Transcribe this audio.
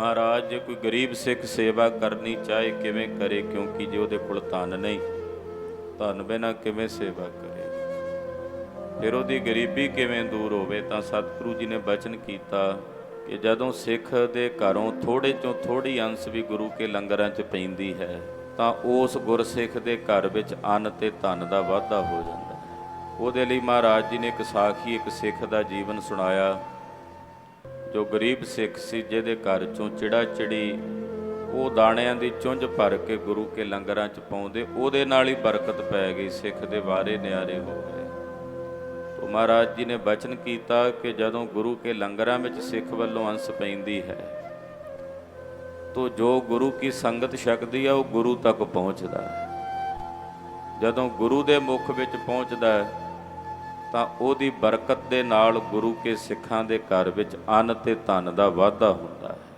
ਮਹਾਰਾਜ ਜੇ ਕੋਈ ਗਰੀਬ ਸਿੱਖ ਸੇਵਾ ਕਰਨੀ ਚਾਹੇ ਕਿਵੇਂ ਕਰੇ, ਕਿਉਂਕਿ ਜੇ ਉਹਦੇ ਕੋਲ ਧਨ ਨਹੀਂ, ਧਨ ਬਿਨਾ ਕਿਵੇਂ ਸੇਵਾ ਕਰੇ? ਫਿਰ ਉਹਦੀ ਗਰੀਬੀ ਕਿਵੇਂ ਦੂਰ ਹੋਵੇ? ਤਾਂ ਸਤਿਗੁਰੂ ਜੀ ਨੇ ਬਚਨ ਕੀਤਾ ਕਿ ਜਦੋਂ ਸਿੱਖ ਦੇ ਘਰੋਂ ਥੋੜੇ ਚੋਂ ਥੋੜੀ ਅੰਸ਼ ਵੀ ਗੁਰੂ ਕੇ ਲੰਗਰਾਂ 'ਚ ਪੈਂਦੀ ਹੈ, ਤਾਂ ਉਸ ਗੁਰਸਿੱਖ ਦੇ ਘਰ ਵਿੱਚ ਅੰਨ ਤੇ ਧਨ ਦਾ ਵਾਧਾ ਹੋ ਜਾਂਦਾ ਹੈ। ਉਹਦੇ ਲਈ ਮਹਾਰਾਜ ਜੀ ਨੇ ਇੱਕ ਸਾਖੀ, ਇੱਕ ਸਿੱਖ ਦਾ ਜੀਵਨ ਸੁਣਾਇਆ। ਜੋ ਗਰੀਬ ਸਿੱਖ ਸੀ, ਜਿਹਦੇ ਘਰ ਚੋਂ ਚਿੜਾ ਚਿੜੀ ਉਹ ਦਾਣਿਆਂ ਦੀ ਚੁੰਝ ਭਰ ਕੇ ਗੁਰੂ ਕੇ ਲੰਗਰਾਂ 'ਚ ਪਾਉਂਦੇ, ਉਹਦੇ ਨਾਲ ਹੀ ਬਰਕਤ ਪੈ ਗਈ, ਸਿੱਖ ਦੇ ਵਾਰੇ ਨਿਆਰੇ ਹੋ ਗਏ। ਤੋ ਮਹਾਰਾਜ ਜੀ ਨੇ ਬਚਨ ਕੀਤਾ ਕਿ ਜਦੋਂ ਗੁਰੂ ਕੇ ਲੰਗਰਾਂ ਵਿੱਚ ਸਿੱਖ ਵੱਲੋਂ ਅੰਸ ਪੈਂਦੀ ਹੈ, ਤੋ ਜੋ ਗੁਰੂ ਕੀ ਸੰਗਤ ਛਕਦੀ ਆ, ਉਹ ਗੁਰੂ ਤੱਕ ਪਹੁੰਚਦਾ। ਹੈ ਜਦੋਂ ਗੁਰੂ ਦੇ ਮੁਖ ਵਿੱਚ ਪਹੁੰਚਦਾ ਹੈ ਤਾਂ ਉਹਦੀ ਬਰਕਤ ਦੇ ਨਾਲ ਗੁਰੂ ਕੇ ਸਿੱਖਾਂ ਦੇ ਘਰ ਵਿੱਚ ਅੰਨ ਤੇ ਧਨ ਦਾ ਵਾਧਾ ਹੁੰਦਾ ਹੈ।